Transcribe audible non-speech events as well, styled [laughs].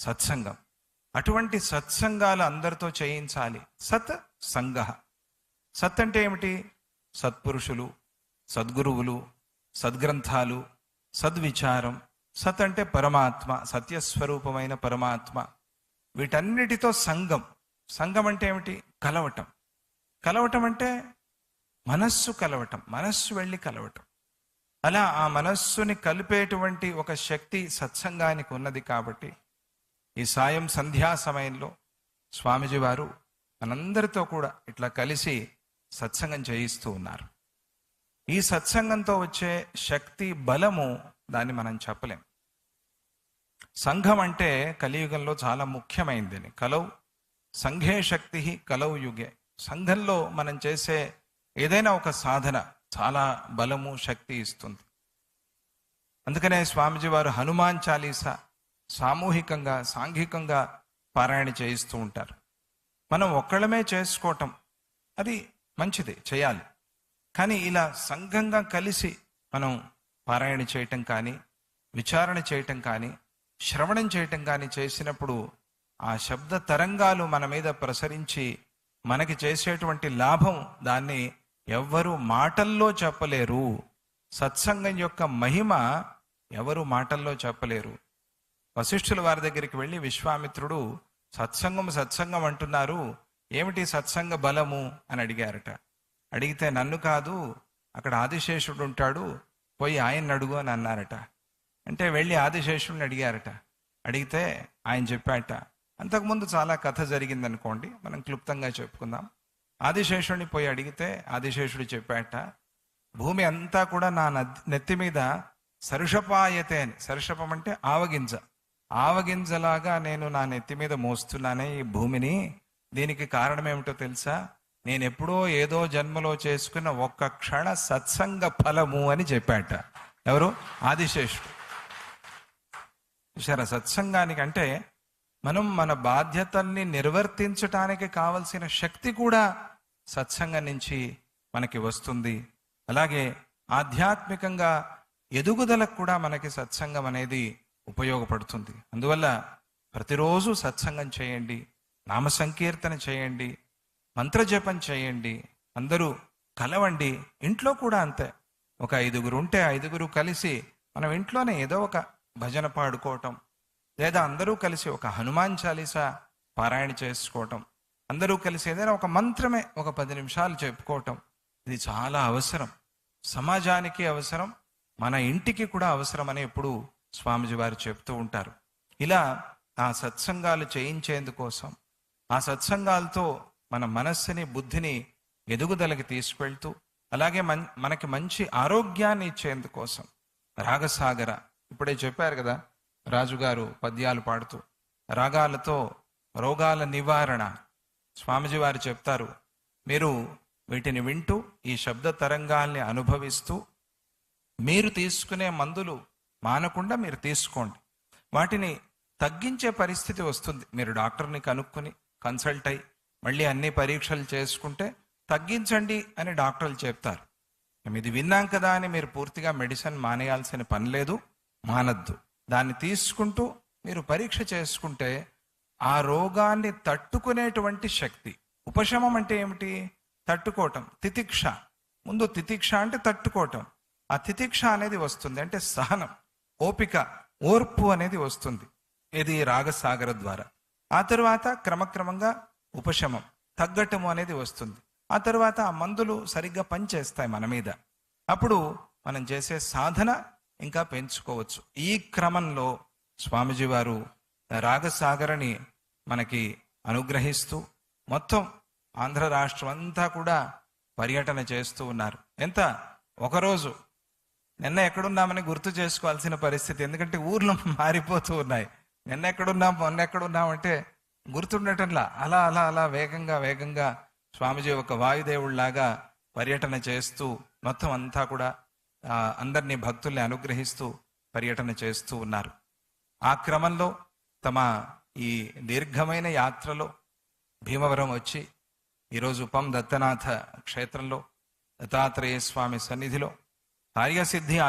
సత్సంగం. అటువంటి సత్సంగాలు అందరితో చేయించాలి. సత్ సంగ. సత్ అంటే ఏమిటి? సత్పురుషులు సద్గురువులు సద్గ్రంథాలు సద్విచారం. సత్ అంటే పరమాత్మ సత్యస్వరూపమైన పరమాత్మ. వీటన్నిటితో సంఘం సంఘం అంటే ఏమిటి? కలవటం. కలవటం అంటే మనస్సు కలవటం. మనస్సు వెళ్ళి కలవటం. అలా ఆ మనస్సుని కలిపేటువంటి ఒక శక్తి సత్సంగానికి ఉన్నది కాబట్టి ఈ సాయం సంధ్యా సమయంలో స్వామీజీ వారు మనందరితో కూడా ఇట్లా కలిసి సత్సంగం చేయిస్తూ ఉన్నారు. ఈ సత్సంగంతో వచ్చే శక్తి బలము దాన్ని మనం చెప్పలేం. సంఘం అంటే కలియుగంలో చాలా ముఖ్యమైనది కలవు సంఘే శక్తి కలవు యుగే. సంఘంలో మనం చేసే ఏదైనా ఒక సాధన చాలా బలము శక్తి ఇస్తుంది. అందుకనే స్వామిజీ వారు హనుమాన్ చాలీసా సామూహికంగా సాంఘికంగా పారాయణ చేయిస్తూ ఉంటారు. మనం ఒక్కళ్ళమే చేసుకోవటం అది మంచిది చేయాలి. కానీ ఇలా సంఘంగా కలిసి మనం పారాయణ చేయటం కానీ విచారణ చేయటం కానీ శ్రవణం చేయటం కానీ చేసినప్పుడు ఆ శబ్ద తరంగాలు మన మీద ప్రసరించి మనకి చేసేటువంటి లాభం దాన్ని ఎవ్వరు మాటల్లో చెప్పలేరు. సత్సంగం యొక్క మహిమ ఎవరు మాటల్లో చెప్పలేరు. వశిష్ఠుల వారి దగ్గరికి వెళ్ళి విశ్వామిత్రుడు సత్సంగం సత్సంగం అంటున్నారు. ఏమిటి సత్సంగ బలము? అని అడిగారట. అడిగితే నన్ను కాదు అక్కడ ఆదిశేషుడు ఉంటాడు. పోయి ఆయన అడుగు అని అన్నారట. అంటే వెళ్ళి ఆదిశేషుడిని అడిగారట. అడిగితే ఆయన చెప్పాట అంతకుముందు చాలా కథ జరిగింది అనుకోండి మనం క్లుప్తంగా చెప్పుకుందాం. ఆదిశేషుడిని పోయి అడిగితే ఆదిశేషుడు చెప్పాట భూమి అంతా కూడా నా నెత్తి మీద సరుషపాయతే అని. సరుషపం అంటే ఆవగింజ. ఆవగింజలాగా నేను నా నెత్తి మీద మోస్తున్నానే ఈ భూమిని. దీనికి కారణం ఏమిటో తెలుసా? నేను ఎప్పుడో ఏదో జన్మలో చేసుకున్న ఒక్క క్షణ సత్సంగ ఫలము అని చెప్పాట. ఎవరు? ఆదిశేషుడు. చూసారా సత్సంగానికి అంటే మనం మన బాధ్యతల్ని నిర్వర్తించటానికి కావలసిన శక్తి కూడా సత్సంగం నుంచి మనకి వస్తుంది. అలాగే ఆధ్యాత్మికంగా ఎదుగుదలకు కూడా మనకి సత్సంగం అనేది ఉపయోగపడుతుంది. అందువల్ల ప్రతిరోజు సత్సంగం చేయండి నామ సంకీర్తన చేయండి మంత్రజపం చేయండి అందరూ కలవండి. ఇంట్లో కూడా అంతే. ఒక ఐదుగురు ఉంటే ఐదుగురు కలిసి మనం ఇంట్లోనే ఏదో ఒక భజన పాడుకోవటం లేదా అందరూ కలిసి ఒక హనుమాన్ చాలీసా పారాయణ చేసుకోవటం అందరూ కలిసి ఏదైనా ఒక మంత్రమే ఒక పది నిమిషాలు చెప్పుకోవటం ఇది చాలా అవసరం. సమాజానికి అవసరం మన ఇంటికి కూడా అవసరం అని ఎప్పుడు స్వామిజీ వారు చెప్తూ ఉంటారు. ఇలా ఆ సత్సంగాలు చేయించేందుకోసం ఆ సత్సంగాలతో మన మనస్సుని బుద్ధిని ఎదుగుదలకి తీసుకెళ్తూ అలాగే మన్ మనకి మంచి ఆరోగ్యాన్ని ఇచ్చేందుకోసం రాగసాగర ఇప్పుడే చెప్పారు కదా రాజుగారు పద్యాలు పాడుతూ రాగాలతో రోగాల నివారణ స్వామిజీ వారు చెప్తారు. మీరు వీటిని వింటూ ఈ శబ్ద తరంగాల్ని అనుభవిస్తూ మీరు తీసుకునే మందులు మానకుండా మీరు తీసుకోండి. వాటిని తగ్గించే పరిస్థితి వస్తుంది. మీరు డాక్టర్ని కనుక్కొని కన్సల్ట్ అయ్యి మళ్ళీ అన్ని పరీక్షలు చేసుకుంటే తగ్గించండి అని డాక్టర్లు చెప్తారు. మేము ఇది విన్నాం కదా అని మీరు పూర్తిగా మెడిసిన్ మానేయాల్సిన పని లేదు మానద్దు. దాన్ని తీసుకుంటూ మీరు పరీక్ష చేసుకుంటే ఆ రోగాన్ని తట్టుకునేటువంటి శక్తి. ఉపశమం అంటే ఏమిటి? తట్టుకోవటం తితిక్ష. ముందు తితిక్ష అంటే తట్టుకోవటం. ఆ తితిక్ష అనేది వస్తుంది. అంటే సహనం. ఓపిక ఓర్పు అనేది వస్తుంది. ఇది రాగసాగర ద్వారా. ఆ తరువాత క్రమక్రమంగా ఉపశమం తగ్గటము అనేది వస్తుంది. ఆ తర్వాత ఆ మందులు సరిగ్గా పనిచేస్తాయి మన మీద. అప్పుడు మనం చేసే సాధన ఇంకా పెంచుకోవచ్చు. ఈ క్రమంలో స్వామిజీ వారు రాగసాగరని మనకి అనుగ్రహిస్తూ మొత్తం ఆంధ్ర రాష్ట్రం అంతా కూడా పర్యటన చేస్తూ ఉన్నారు. ఎంత? ఒకరోజు నిన్న ఎక్కడున్నామని గుర్తు చేసుకోవాల్సిన పరిస్థితి. ఎందుకంటే ఊర్లు [laughs] మారిపోతూ ఉన్నాయి. నిన్న ఎక్కడున్నాం మొన్న ఎక్కడున్నామంటే గుర్తుండటంలా. అలా అలా అలా వేగంగా వేగంగా స్వామిజీ ఒక వాయుదేవుళ్ళాగా పర్యటన చేస్తూ మొత్తం అంతా కూడా అందరినీ భక్తుల్ని అనుగ్రహిస్తూ పర్యటన చేస్తూ ఉన్నారు. ఆ క్రమంలో తమ ఈ దీర్ఘమైన యాత్రలో భీమవరం వచ్చి ఈరోజు పం దత్తనాథ క్షేత్రంలో దత్తాత్రేయ స్వామి సన్నిధిలో కార్యసిద్ధి